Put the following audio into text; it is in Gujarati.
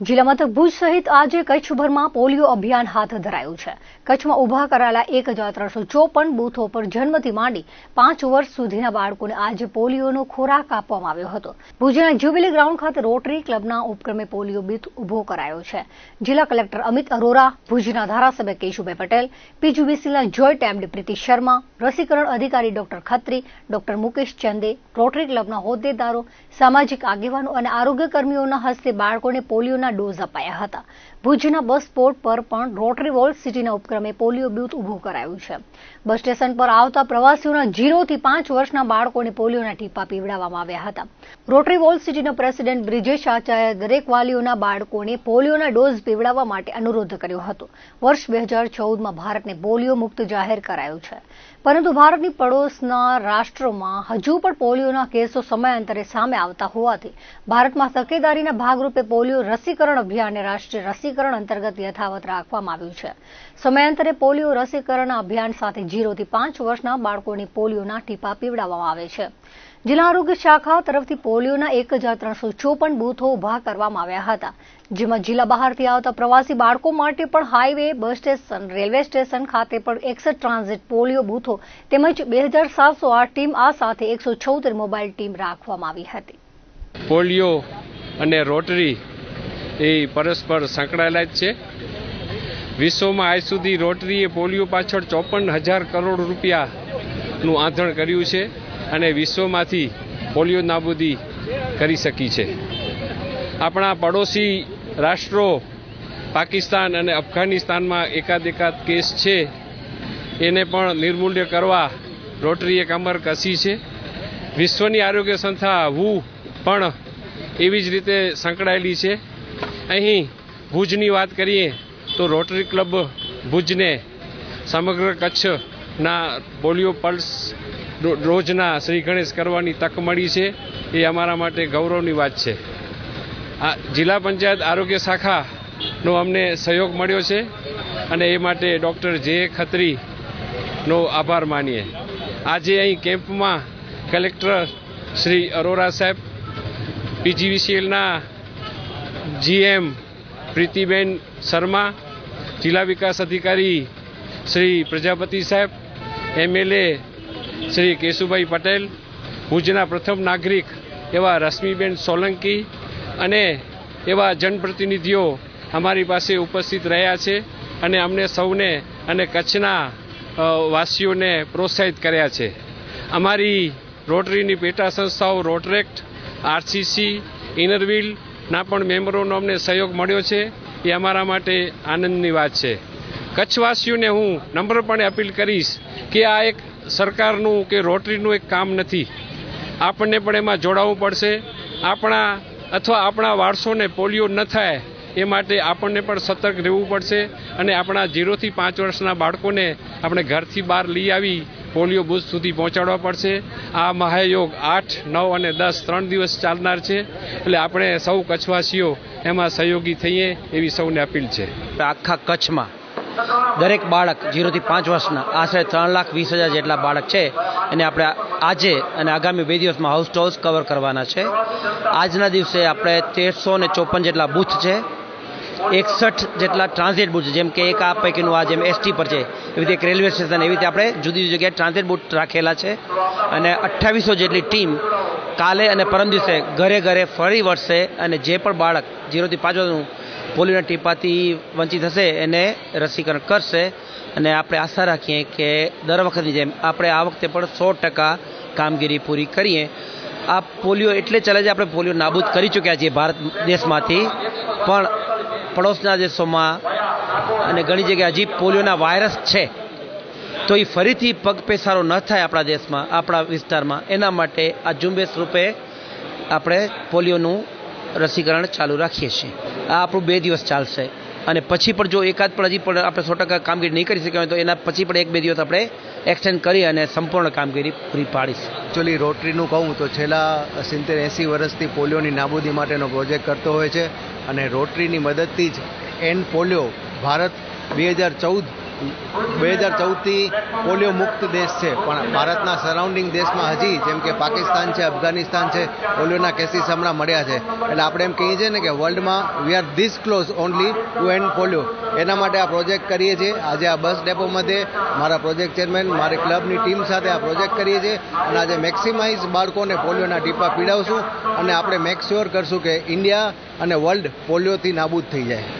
જિલ્લા મથક ભુજ સહિત આજે કચ્છભરમાં પોલિયો અભિયાન હાથ ધરાયું છે. કચ્છમાં ઊભા કરાયેલા એક હજાર ત્રણસો ચોપન બૂથો પર જન્મથી માંડી પાંચ વર્ષ સુધીના બાળકોને આજે પોલિયોનો ખોરાક આપવામાં આવ્યો હતો. ભુજના જ્યુબિલી ગ્રાઉન્ડ ખાતે રોટરી ક્લબના ઉપક્રમે પોલિયો બૂથ ઊભો કરાયો છે. જિલ્લા કલેક્ટર અમિત અરોરા, ભુજના ધારાસભ્ય કેશુભાઈ પટેલ પીજીવીસીના જોઈન્ટ એમડી પ્રીતિ શર્મા, રસીકરણ અધિકારી doctor Khatri, doctor Mukesh Chande, Rotary ક્લબના હોદ્દેદારો, સામાજિક આગેવાનો અને આરોગ્ય કર્મીઓના હસ્તે બાળકોને પોલિયોના ડોઝ અપાયા હતા. ભુજના બસ પોર્ટ પર પણ રોટરી વોલ્ડ સિટીના ઉપક્રમે પોલિયો બૂથ ઊભું કરાયું છે. બસ સ્ટેશન પર આવતા પ્રવાસીઓના જીરોથી પાંચ વર્ષના બાળકોને પોલિયોના ટીપા પીવડાવવામાં આવ્યા હતા. રોટરી વોલ્ડ સિટીના પ્રેસિડેન્ટ બ્રિજેશ આચાર્ય દરેક વાલીઓના બાળકોને પોલિયોના ડોઝ પીવડાવવા માટે અનુરોધ કર્યો હતો. વર્ષ બે હજાર ચૌદમાં ભારતને પોલિયો મુક્ત જાહેર કરાયું છે. પરંતુ ભારતની પડોશના રાષ્ટ્રોમાં હજુ પણ પોલિયોના કેસો સમયાંતરે સામે આવતા હોવાથી ભારતમાં તકેદારીના ભાગરૂપે પોલિયો રસીકરણ અભિયાનને રાષ્ટ્રીય રસીકરણ અંતર્ગત યથાવત રાખવામાં આવ્યું છે. સમયાંતરે પોલિયો રસીકરણ અભિયાન સાથે જીરોથી પાંચ વર્ષના બાળકોને પોલિયોના ટીપા પીવડાવવામાં આવે છે. જિલ્લા આરોગ્ય શાખા તરફથી પોલિયોના એક હજાર ત્રણસો ચોપન બૂથો ઊભા કરવામાં આવ્યા હતા. જેમાં જિલ્લા બહારથી આવતા પ્રવાસી બાળકો માટે પણ highway, bus station, railway station ખાતે પણ એકસઠ ટ્રાન્ઝિટ પોલિયો બૂથો તેમજ બે હજાર સાતસો આઠ ટીમ આ સાથે એકસો છોતેર મોબાઈલ ટીમ રાખવામાં આવી હતી. પોલિયો અને રોટરી એ પરસ્પર સંકળાયેલા જ છે. વિશ્વમાં આજ સુધી રોટરીએ પોલિયો પાછળ ચોપન હજાર કરોડ રૂપિયાનું આંધણ કર્યું છે અને વિશ્વમાંથી પોલિયો નાબૂદી કરી શકી છે. આપણા પડોશી રાષ્ટ્રો, પાકિસ્તાન અને અફઘાનિસ્તાનમાં એકાદ એકાદ કેસ છે. એને પણ નિર્મૂલ્ય કરવા રોટરીએ કમર કસી છે. વિશ્વની આરોગ્ય સંસ્થા વુ પણ એવી જ રીતે સંકળાયેલી છે. અહીં ભુજની વાત કરીએ તો રોટરી ક્લબ ભુજને સમગ્ર કચ્છના પોલિયો પલ્સ રોજના શ્રી ગણેશ કરવાની તક મળી છે. એ અમારા માટે ગૌરવની વાત છે. આ જિલ્લા પંચાયત આરોગ્ય શાખાનો અમને સહયોગ મળ્યો છે અને એ માટે ડૉક્ટર જે ખત્રીનો આભાર માનીએ. આજે અહીં કેમ્પમાં કલેક્ટર શ્રી અરોરા સાહેબ, પીજીવીસીએલના જીએમ પ્રીતિબેન શર્મા, જિલ્લા વિકાસ અધિકારી શ્રી પ્રજાપતિ સાહેબ, એમએલએ શ્રી કેશુભાઈ પટેલ, ભુજના પ્રથમ નાગરિક એવા રશ્મિબેન સોલંકી અને એવા જનપ્રતિનિધિઓ અમારી પાસે ઉપસ્થિત રહ્યા છે અને અમને સૌને અને કચ્છના વાસીઓને પ્રોત્સાહિત કર્યા છે. અમારી રોટરીની પેટા સંસ્થાઓ રોટરેક્ટ, આરસીસી ઇનરવ્હીલના પણ મેમ્બરોનો અમને સહયોગ મળ્યો છે. એ અમારા માટે આનંદની વાત છે. કચ્છવાસીઓને હું નમ્રપણે અપીલ કરીશ કે આ એક સરકારનું કે રોટરીનું એક કામ નથી. આપણને પણ એમાં જોડાવવું પડશે. આપણા અથવા આપણા વારસોને પોલિયો ન થાય એ માટે આપણને પણ સતર્ક રહેવું પડશે અને આપણા ઝીરોથી પાંચ વર્ષના બાળકોને આપણે ઘરથી બહાર લઈ આવી પોલિયો બૂથ સુધી પહોંચાડવા પડશે. આ મહાયોગ આઠ, નવ અને દસ ત્રણ દિવસ ચાલનાર છે. એટલે આપણે સૌ કચ્છવાસીઓ એમાં સહયોગી થઈએ એવી સૌને અપીલ છે. આખા કચ્છમાં દરેક બાળક જીરોથી પાંચ વર્ષના, આશરે ત્રણ લાખ વીસ હજાર જેટલા બાળક છે. અને આપણે આજે અને આગામી બે દિવસમાં હાઉસ ટુ હાઉસ કવર કરવાના છે. આજના દિવસે આપણે તેરસો ને ચોપન જેટલા બૂથ છે. એકસઠ જેટલા ટ્રાન્ઝિટ છે જેમ કે એક આ પૈકીનું આ, જેમ એસટી પર છે, એવી રીતે એક રેલવે સ્ટેશન એવી રીતે આપણે જુદી જુદી જગ્યાએ ટ્રાન્ઝિટ બૂથ રાખેલા છે. અને અઠ્ઠાવીસો જેટલી ટીમ કાલે અને પરમ દિવસે ઘરે ઘરે ફરી વળશે અને જે પણ બાળક ઝીરોથી પાંચ વર્ષનું પોલિયોના ટીપાથી વંચિત હશે, એને રસીકરણ કરશે. અને આપણે આશા રાખીએ કે દર વખતની જેમ આપણે આ વખતે પણ સો ટકા કામગીરી પૂરી કરીએ. આ પોલિયો એટલે ચાલે છે, આપણે પોલિયો નાબૂદ કરી ચૂક્યા છીએ ભારત દેશમાંથી. પણ પડોશના દેશોમાં અને ઘણી જગ્યાએ હજી પોલિયોના વાયરસ છે, તો એ ફરીથી પગપેસારો ન થાય આપણા દેશમાં, આપણા વિસ્તારમાં. એના માટે આ ઝુંબેશ રૂપે આપણે પોલિયોનું રસીકરણ ચાલુ રાખીએ છીએ. આ આપણું બે દિવસ ચાલશે. અને પછી પણ જો એકાદ પણ હજી પણ આપણે સો ટકા કામગીરી નહીં કરી શકીએ તો એના પછી પણ એક બે દિવસ આપણે એક્સટેન્ડ કરી અને સંપૂર્ણ કામગીરી પૂરી પાડીશું. એકચ્યુઅલી રોટરીનું કહું તો છેલ્લા સિત્તેર એંસી વર્ષથી પોલિયોની નાબૂદી માટેનો પ્રોજેક્ટ કરતો હોય છે. અને રોટરીની મદદથી જ એન પોલિયો ભારત બે હજાર ચૌદ બે હજાર ચૌદથી પોલિયો મુક્ત દેશ છે. પણ ભારતના સરાઉન્ડિંગ દેશમાં હજી, જેમ કે પાકિસ્તાન છે, અફઘાનિસ્તાન છે, પોલિયોના કેસીસ હમણાં મળ્યા છે. એટલે આપણે એમ કહીએ છીએ ને કે વર્લ્ડમાં we are this close only to end polio એના માટે આ પ્રોજેક્ટ કરીએ છીએ. આજે આ બસ ડેપો મધ્યે મારા પ્રોજેક્ટ ચેરમેન મારી ક્લબની ટીમ સાથે આ પ્રોજેક્ટ કરીએ છીએ. અને આજે મેક્સિમાઇઝ બાળકોને પોલિયોના ટીપા પીડાવશું. અને આપણે મેક શ્યોર કરશું કે ઇન્ડિયા અને વર્લ્ડ પોલિયોથી નાબૂદ થઈ જાય.